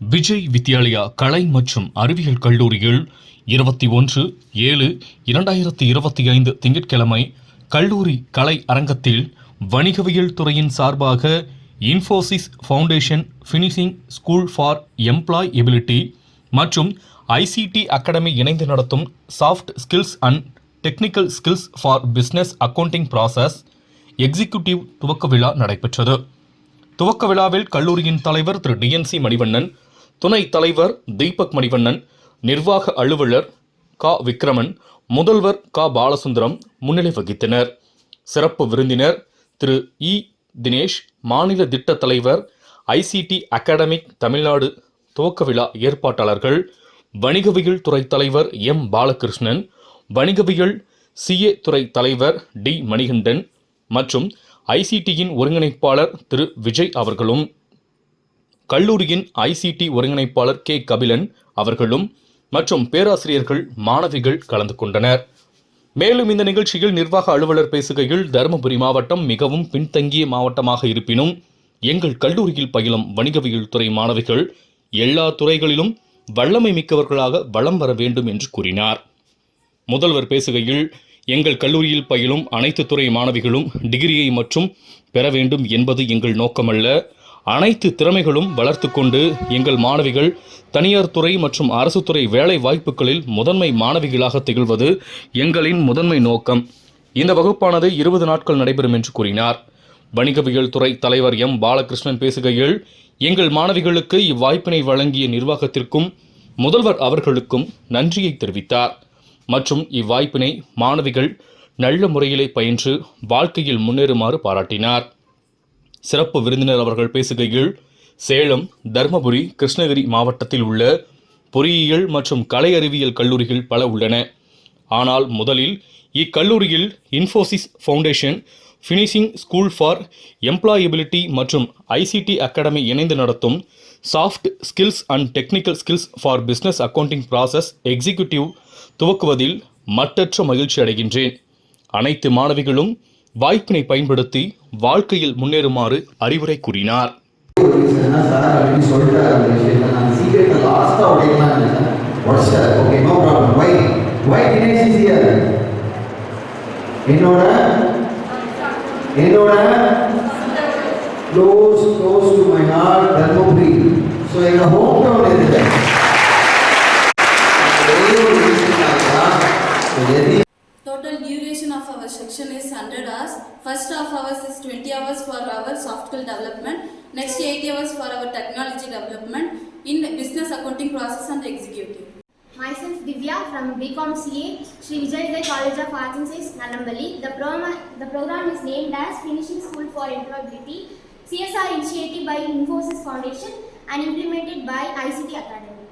விஜய் வித்யாலயா கலை மற்றும் அறிவியல் கல்லூரியில் இருபத்தி ஒன்று ஏழு இரண்டாயிரத்தி இருபத்தி ஐந்து திங்கட்கிழமை கல்லூரி கலை அரங்கத்தில் வணிகவியல் துறையின் சார்பாக Infosys foundation finishing school for employability மற்றும் ஐசிடி அகாடமி இணைந்து நடத்தும் soft skills and technical skills for business accounting process executive துவக்க விழா நடைபெற்றது. துவக்க விழாவில் கல்லூரியின் தலைவர் திரு டிஎன்சி மணிவண்ணன் துணைத் தலைவர் தீபக் மணிவண்ணன் நிர்வாக அலுவலர் கா. விக்ரமன் முதல்வர் கா. பாலசுந்தரம் முன்னிலை வகித்தனர். சிறப்பு விருந்தினர் திரு. இ. தினேஷ் மாநில திட்ட தலைவர் ஐசிடி அகாடமிக் தமிழ்நாடு துவக்க விழா ஏற்பாட்டாளர்கள் வணிகவியல் துறை தலைவர் எம். பாலகிருஷ்ணன் வணிகவியல் சிஏ துறை தலைவர் டி. மணிகண்டன் மற்றும் ஐசிடியின் ஒருங்கிணைப்பாளர் திரு. விஜய் அவர்களும். கல்லூரியின் ஐசிடி ஒருங்கிணைப்பாளர் கே. கபிலன் அவர்களும் மற்றும் பேராசிரியர்கள் மாணவிகள் கலந்து கொண்டனர். மேலும் இந்த நிகழ்ச்சியில் நிர்வாக அலுவலர் பேசுகையில் தருமபுரி மாவட்டம் மிகவும் பின்தங்கிய மாவட்டமாக இருப்பினும் எங்கள் கல்லூரியில் பயிலும் வணிகவியல் துறை மாணவிகள் எல்லா துறைகளிலும் வல்லமை மிக்கவர்களாக வலம் வர வேண்டும் என்று கூறினார். முதல்வர் பேசுகையில் எங்கள் கல்லூரியில் பயிலும் அனைத்து துறை மாணவிகளும் டிகிரியை மற்றும் பெற வேண்டும் என்பது எங்கள் நோக்கமல்ல. அனைத்து திறமைகளும் வளர்த்து கொண்டு எங்கள் மாணவிகள் தனியார் துறை மற்றும் அரசு துறை வேலை வாய்ப்புகளில் முதன்மை மாணவிகளாக திகழ்வது எங்களின் முதன்மை நோக்கம். இந்த வகுப்பானது இருபது நாட்கள் நடைபெறும் என்று கூறினார். வணிகவியல் துறை தலைவர் எம். பாலகிருஷ்ணன் பேசுகையில் எங்கள் மாணவிகளுக்கு இவ்வாய்ப்பினை வழங்கிய நிர்வாகத்திற்கும் முதல்வர் அவர்களுக்கும் நன்றியை தெரிவித்தார். மற்றும் இவ்வாய்ப்பினை மாணவிகள் நல்ல முறையிலே பயின்று வாழ்க்கையில் முன்னேறுமாறு பாராட்டினார். சிறப்பு விருந்தினர் அவர்கள் பேசுகையில் சேலம் தருமபுரி கிருஷ்ணகிரி மாவட்டத்தில் உள்ள பொறியியல் மற்றும் கலை அறிவியல் கல்லூரிகள் பல உள்ளன. ஆனால் முதலில் இக்கல்லூரியில் Infosys foundation finishing school for employability மற்றும் ஐசிடி அகாடமி இணைந்து நடத்தும் soft skills and technical skills for business accounting process executive துவக்குவதில் மற்றற்ற மகிழ்ச்சி அடைகின்றேன். அனைத்து மாணவிகளும் வாய்ப்பினை பயன்படுத்தி வாழ்க்கையில் முன்னேறுமாறு அறிவுரை கூறினார். என்னோட என்னோட close close to my heart Dharmapuri so எங்கள் ஹோம் டவுன் இருக்குது our section is 100 hours. First half hours is 20 hours for our soft skill development. Next 8 hours for our technology development in business accounting process and executive. Myself Divya from BCom CA, Sri Vijay College of Arts and Science, Nalambali. The, program the program is named as Finishing School for Employability, CSR initiative by Infosys Foundation and implemented by ICT Academy.